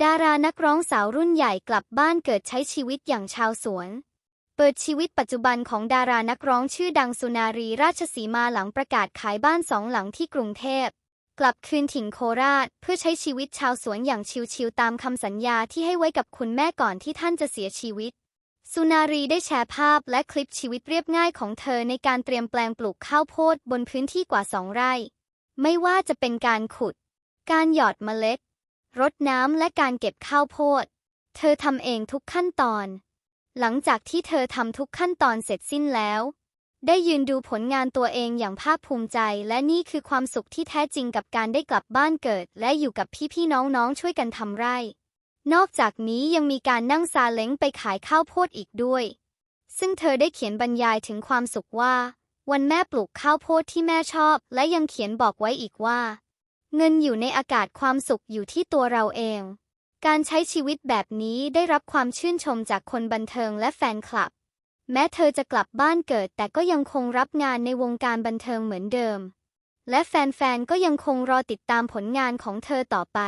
ดารานักร้องสาวรุ่นใหญ่กลับบ้านเกิดใช้ชีวิตอย่างชาวสวน เปิดชีวิตปัจจุบันของดารานักร้องชื่อดังสุนารีราชสีมาหลังประกาศขายบ้านสองหลังที่กรุงเทพ กลับคืนถิ่นโคราช เพื่อใช้ชีวิตชาวสวนอย่างชิวๆตามคำสัญญาที่ให้ไว้กับคุณแม่ก่อนที่ท่านจะเสียชีวิต สุนารีได้แชร์ภาพและคลิปชีวิตเรียบง่ายของเธอในการเตรียมแปลงปลูกข้าวโพดบนพื้นที่กว่าสองไร่ ไม่ว่าจะเป็นการขุด การหยอดเมล็ด รดน้ำและการเก็บข้าวโพด เธอทำเองทุกขั้นตอน หลังจากที่เธอทำทุกขั้นตอนเสร็จสิ้นแล้ว ได้ยืนดูผลงานตัวเองอย่างภาคภูมิใจ และนี่คือความสุขที่แท้จริงกับการได้กลับบ้านเกิด และอยู่กับพี่ๆน้องๆช่วยกันทำไร่ นอกจากนี้ยังมีการนั่งซาเล้งไปขายข้าวโพดอีกด้วย ซึ่งเธอได้เขียนบรรยายถึงความสุขว่า วันแม่ปลูกข้าวโพดที่แม่ชอบ และยังเขียนบอกไว้อีกว่า เงินอยู่ในอากาศความสุขอยู่ที่ตัวเราเอง การใช้ชีวิตแบบนี้ได้รับความชื่นชมจากคนบันเทิงและแฟนคลับ แม้เธอจะกลับบ้านเกิดแต่ก็ยังคงรับงานในวงการบันเทิงเหมือนเดิม และแฟนๆ ก็ยังคงรอติดตามผลงานของเธอต่อไป